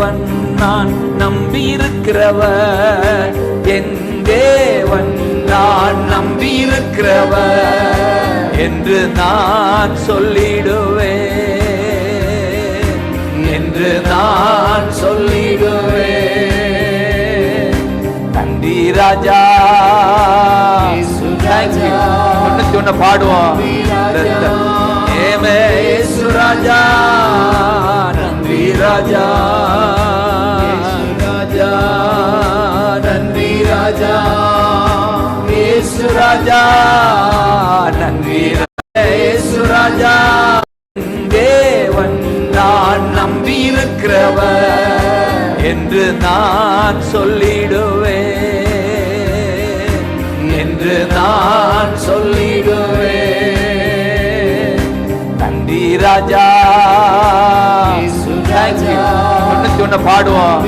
தேவன் நான் நம்பியிருக்கிறவர். என் தேவன் நான் நம்பியிருக்கிறவர். என்று நான் சொல்லிடுவேன். என்று நான் சொல்லிடுவேன். நன்றி ராஜா. Thank you. ஒண்ணு பாடுவோம். ஏமே இயேசு ராஜா. நன்றி ராஜா. ராஜா இயேசு ராஜா நன்றி. இயேசு ராஜா தேவன் நான் நம்பியிருக்கிறவர் என்று நான் சொல்லிடுவேன். என்று நான் சொல்லிடுவேன். நன்றி ராஜா ஒண்ணு பாடுவோம்.